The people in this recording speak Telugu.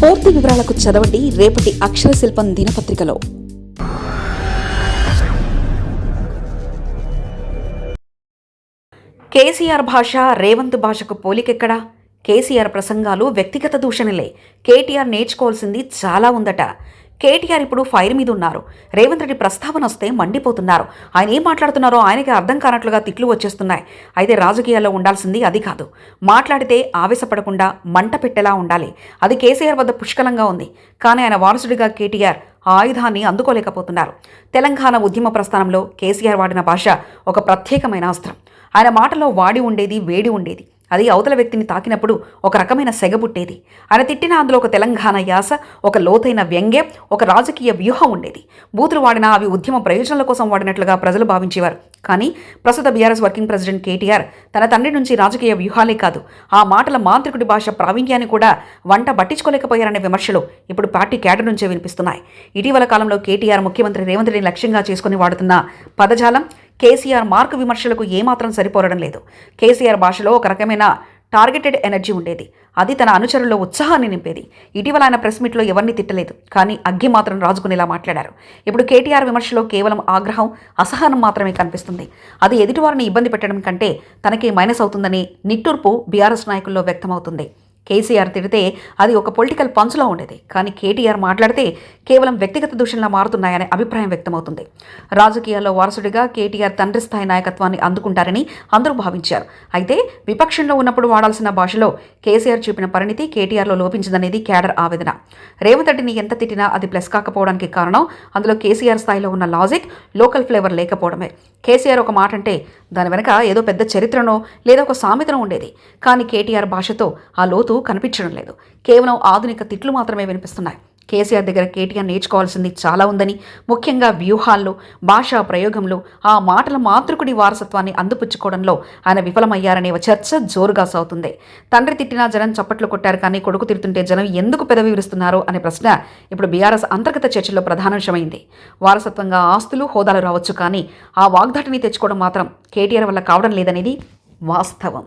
పూర్తి వివరాలకు చదవండి రేపటి అక్షర శిల్పం దినపత్రికలో. కేసీఆర్ భాష రేవంత్ భాషకు పోలికెక్కడా? కేసీఆర్ ప్రసంగాలు వ్యక్తిగత దూషణలే. కేటీఆర్ నేర్చుకోవాల్సింది చాలా ఉందట. కేటీఆర్ ఇప్పుడు ఫైర్ మీద ఉన్నారు రేవంత్ రెడ్డి ప్రస్తావన వస్తే మండిపోతున్నారు. ఆయన ఏం మాట్లాడుతున్నారో ఆయనకి అర్థం కానట్లుగా తిట్లు వచ్చేస్తున్నాయి. అయితే రాజకీయాల్లో ఉండాల్సింది అది కాదు. మాట్లాడితే ఆవేశపడకుండా మంట పెట్టేలా ఉండాలి. అది కేసీఆర్ వద్ద పుష్కలంగా ఉంది. కానీ ఆయన వారసుడిగా కేటీఆర్ ఆ ఆయుధాన్ని అందుకోలేకపోతున్నారు. తెలంగాణ ఉద్యమ ప్రస్థానంలో కేసీఆర్ వాడిన భాష ఒక ప్రత్యేకమైన అస్త్రం. ఆయన మాటలో వాడి ఉండేది వేడి ఉండేది. అది అవతల వ్యక్తిని తాకినప్పుడు ఒక రకమైన సెగ పుట్టేది. ఆయన తిట్టిన అందులో ఒక తెలంగాణ యాస ఒక లోతైన వ్యంగ్యం ఒక రాజకీయ వ్యూహం ఉండేది. బూతులు వాడినా అవి ఉద్యమ ప్రయోజనాల కోసం వాడినట్లుగా ప్రజలు భావించేవారు. కానీ ప్రస్తుత బీఆర్ఎస్ వర్కింగ్ ప్రెసిడెంట్ కేటీఆర్ తన తండ్రి నుంచి రాజకీయ వ్యూహాలే కాదు ఆ మాటల మాంత్రికుడి భాష ప్రావీణ్యాన్ని కూడా వంట పట్టించుకోలేకపోయారనే విమర్శలు ఇప్పుడు పార్టీ క్యాడర్ నుంచే వినిపిస్తున్నాయి. ఇటీవల కాలంలో కేటీఆర్ ముఖ్యమంత్రి రేవంత్ రెడ్డిని లక్ష్యంగా చేసుకుని వాడుతున్న పదజాలం కేసీఆర్ మార్క్ విమర్శలకు ఏమాత్రం సరిపోరడం లేదు. కేసీఆర్ భాషలో ఒక రకమైన టార్గెటెడ్ ఎనర్జీ ఉండేది. అది తన అనుచరుల్లో ఉత్సాహాన్ని నింపేది. ఇటీవల ఆయన ప్రెస్ మీట్లో ఎవరిని తిట్టలేదు. కానీ అగ్గి మాత్రం రాజుకునేలా మాట్లాడారు. ఇప్పుడు కేటీఆర్ విమర్శలో కేవలం ఆగ్రహం అసహనం మాత్రమే కనిపిస్తుంది. అది ఎదుటివారిని ఇబ్బంది పెట్టడం కంటే తనకి మైనస్ అవుతుందని నిట్టూర్పు బీఆర్ఎస్ నాయకుల్లో వ్యక్తమవుతుంది. కేసీఆర్ తిడితే అది ఒక పొలిటికల్ పంచులో ఉండేది. కానీ కేటీఆర్ మాట్లాడితే కేవలం వ్యక్తిగత దూషణలా మారుతున్నాయనే అభిప్రాయం వ్యక్తమవుతుంది. రాజకీయాల్లో వారసుడిగా కేటీఆర్ తండ్రి స్థాయి నాయకత్వాన్ని అందుకుంటారని అందరూ భావించారు. అయితే విపక్షంలో ఉన్నప్పుడు వాడాల్సిన భాషలో కేసీఆర్ చూపిన పరిణితి కేటీఆర్లో లోపించిందనేది క్యాడర్ ఆవేదన. రేవంత్ రెడ్డిని ఎంత తిట్టినా అది ప్లస్ కాకపోవడానికి కారణం అందులో కేసీఆర్ స్థాయిలో ఉన్న లాజిక్ లోకల్ ఫ్లేవర్ లేకపోవడమే. కేసీఆర్ ఒక మాట అంటే దాని వెనక ఏదో పెద్ద చరిత్రనో లేదా ఒక సామెతనో ఉండేది. కానీ కేటీఆర్ భాషతో ఆ లోతు కనిపించడం లేదు. కేవలం ఆధునిక తిట్లు మాత్రమే వినిపిస్తున్నాయి. కేసీఆర్ దగ్గర కేటీఆర్ నేర్చుకోవాల్సింది చాలా ఉందని ముఖ్యంగా వ్యూహాల్లో భాషా ప్రయోగంలో ఆ మాటల మాతృకుడి వారసత్వాన్ని అందిపుచ్చుకోవడంలో ఆయన విఫలమయ్యారనే చర్చ జోరుగా సాగుతుంది. తండ్రి తిట్టినా జనం చప్పట్లు కొట్టారు కానీ కొడుకు తిడుతుంటే జనం ఎందుకు పెదవి విరుస్తున్నారు అనే ప్రశ్న ఇప్పుడు బీఆర్ఎస్ అంతర్గత చర్చల్లో ప్రధానాంశమైంది వారసత్వంగా ఆస్తులు హోదాలు రావచ్చు కానీ ఆ వాగ్దాటిని తెచ్చుకోవడం మాత్రం కేటీఆర్ వల్ల కావడం లేదనేది వాస్తవం.